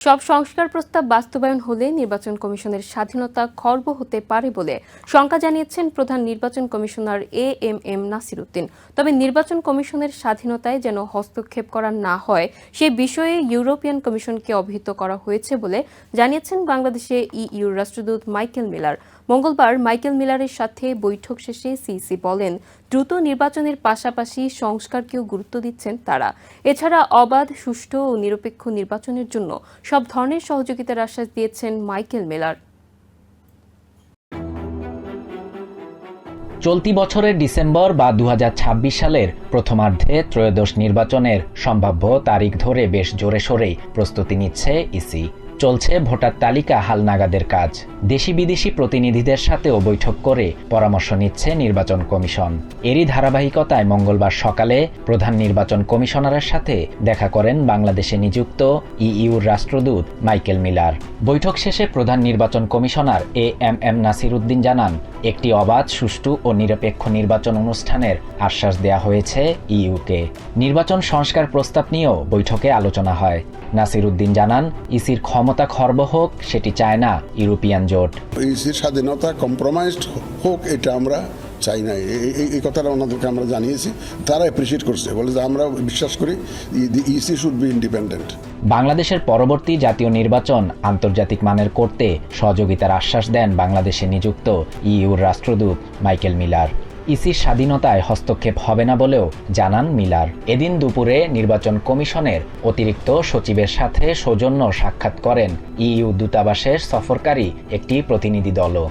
সব সংস্কার প্রস্তাব বাস্তবায়ন হলে নির্বাচন কমিশনের স্বাধীনতা খর্ব হতে পারে বলে শঙ্কা জানিয়েছেন প্রধান নির্বাচন commissioner A M M Nasir Uddin তবে নির্বাচন কমিশনের স্বাধীনতায় যেন হস্তক্ষেপ করা না হয়, সে বিষয়ে ইউরোপিয়ান কমিশনকে অবহিত করা হয়েছে বলে জানিয়েছেন বাংলাদেশে ইইউর রাষ্ট্রদূত মাইকেল মিলার। মঙ্গলবার মাইকেল মিলারের সাথে বৈঠক শেষে সিইসি বলেন, দ্রুত নির্বাচনের পাশাপাশি সংস্কারকেও গুরুত্ব দিচ্ছেন তারা। এছাড়া অবাধ, সুষ্ঠু ও নিরপেক্ষ নির্বাচনের জন্য সব ধরনের সহযোগিতার আশ্বাস দিয়েছেন মাইকেল মিলার। চলতি বছরের ডিসেম্বর বা দু হাজার ছাব্বিশ সালের প্রথমার্ধে ত্রয়োদশ নির্বাচনের সম্ভাব্য তারিখ ধরে বেশ জোরে সোরেই প্রস্তুতি নিচ্ছে ইসি। চলছে ভোটার তালিকা হালনাগাদের কাজ। দেশি বিদেশি প্রতিনিধিদের সাথেও বৈঠক করে পরামর্শ নিচ্ছে নির্বাচন কমিশন। এরই ধারাবাহিকতায় মঙ্গলবার সকালে প্রধান নির্বাচন কমিশনারের সাথে দেখা করেন বাংলাদেশে নিযুক্ত ইইউর রাষ্ট্রদূত মাইকেল মিলার। বৈঠক শেষে প্রধান নির্বাচন commissioner A M M Nasir Uddin জানান একটি অবাধ, সুষ্ঠু ও নিরপেক্ষ নির্বাচন অনুষ্ঠানের আশ্বাস দেয়া হয়েছে ইউকে নির্বাচন সংস্কার প্রস্তাব নিয়েও বৈঠকে আলোচনা হয়। নাসির উদ্দিন জানান, ইসির ক্ষমতা খর্ব হোক, সেটি চায় না ইউরোপিয়ান জোট। ইসির স্বাধীনতা কম্প্রোমাইজড হোক, এটা আমরা চাই না এই- কথাটা ওনাদেরকে আমরা জানিয়েছি। তারা অ্যাপ্রিসিয়েট করছে। বলে যে আমরা বিশ্বাস করি ইসি শুড বি ইন্ডিপেন্ডেন্ট বাংলাদেশের পরবর্তী জাতীয় নির্বাচন আন্তর্জাতিক মানের করতে সহযোগিতার আশ্বাস দেন বাংলাদেশে নিযুক্ত ইইউর রাষ্ট্রদূত মাইকেল মিলার। ইসির স্বাধীনতায় হস্তক্ষেপ হবে না বলেও জানান মিলার। এদিন দুপুরে নির্বাচন কমিশনের অতিরিক্ত সচিবের সাথে সৌজন্য সাক্ষাৎ করেন ইইউ দূতাবাসের সফরকারী একটি প্রতিনিধি দলও।